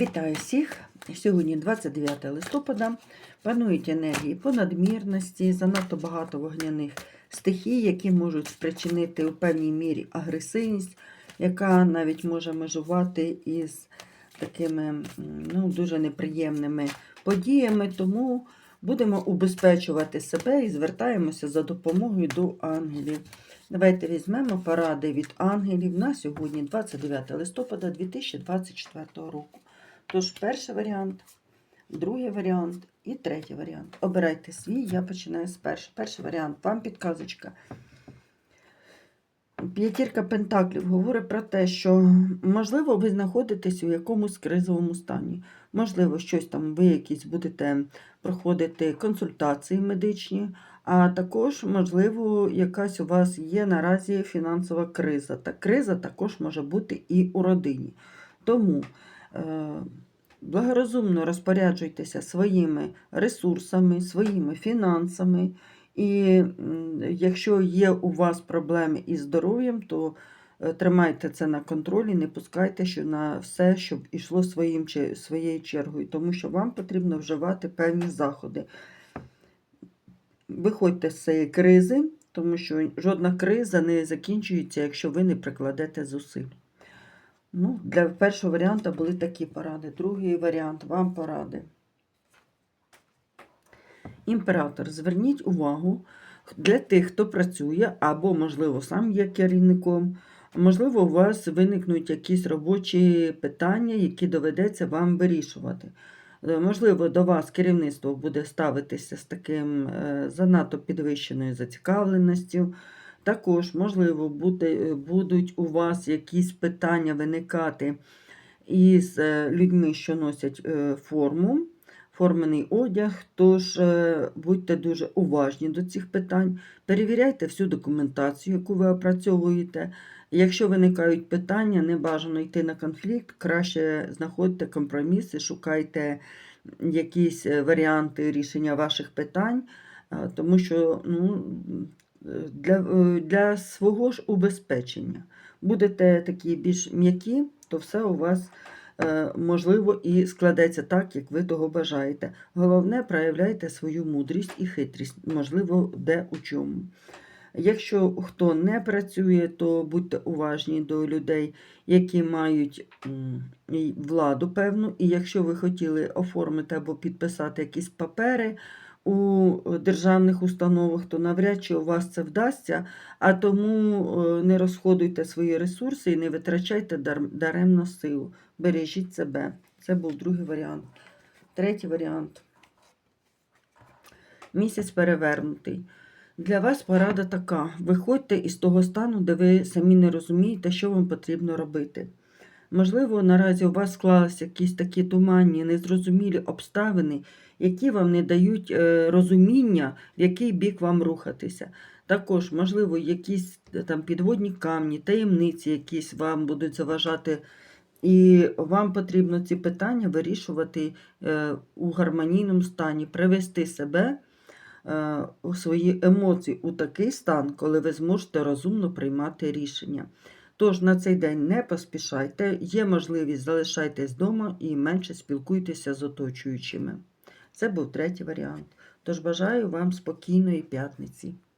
Вітаю всіх! Сьогодні 29 листопада. Панують енергії понадмірності, занадто багато вогняних стихій, які можуть спричинити у певній мірі агресивність, яка навіть може межувати із такими ну, дуже неприємними подіями. Тому будемо убезпечувати себе і звертаємося за допомогою до ангелів. Давайте візьмемо поради від ангелів на сьогодні, 29 листопада 2024 року. Тож, перший варіант, другий варіант і третій варіант. Обирайте свій, я починаю з першого. Перший варіант, вам підказочка. П'ятірка Пентаклів говорить про те, що, можливо, ви знаходитесь у якомусь кризовому стані. Можливо, щось там ви якісь будете проходити консультації медичні, а також, можливо, якась у вас є наразі фінансова криза. Та криза також може бути і у родині. Тому благорозумно розпоряджуйтеся своїми ресурсами, своїми фінансами. І якщо є у вас проблеми із здоров'ям, то е, тримайте це на контролі, не пускайте що на все, щоб ішло своїм, своєю чергою, тому що вам потрібно вживати певні заходи. Виходьте з цієї кризи, тому що жодна криза не закінчується, якщо ви не прикладете зусиль. Ну, для першого варіанту були такі поради. Другий варіант вам поради. Імператор, зверніть увагу для тих, хто працює, або, можливо, сам є керівником. Можливо, у вас виникнуть якісь робочі питання, які доведеться вам вирішувати. Е, Можливо, до вас керівництво буде ставитися з таким е, занадто підвищеною зацікавленістю. Також, можливо, буде, будуть у вас якісь питання виникати із е, людьми, що носять е, форму, формений одяг. Тож е, будьте дуже уважні до цих питань, перевіряйте всю документацію, яку ви опрацьовуєте. Якщо виникають питання, не бажано йти на конфлікт, краще знаходьте компроміси, шукайте якісь е, варіанти рішення ваших питань, е, тому що ну, е, для, е, для свого ж убезпечення будете такі більш м'які, то все у вас е, можливо і складеться так, як ви того бажаєте. Головне, проявляйте свою мудрість і хитрість, можливо, де у чому. Якщо хто не працює, то будьте уважні до людей, які мають владу певну, і якщо ви хотіли оформити або підписати якісь папери у державних установах, то навряд чи у вас це вдасться, а тому е, не розходуйте свої ресурси і не витрачайте даремно силу. Бережіть себе. Це був другий варіант. Третій варіант. Місяць перевернутий. Для вас порада така: виходьте із того стану, де ви самі не розумієте, що вам потрібно робити. Можливо, наразі у вас склалися якісь такі туманні, незрозумілі обставини, які вам не дають е, розуміння, в який бік вам рухатися. Також, можливо, якісь е, там підводні камні, таємниці якісь вам будуть заважати, і вам потрібно ці питання вирішувати е, у гармонійному стані, привести себе свої емоції у такий стан, коли ви зможете розумно приймати рішення. Тож на цей день не поспішайте, є можливість залишайтесь вдома і менше спілкуйтеся з оточуючими. Це був третій варіант. Тож бажаю вам спокійної п'ятниці.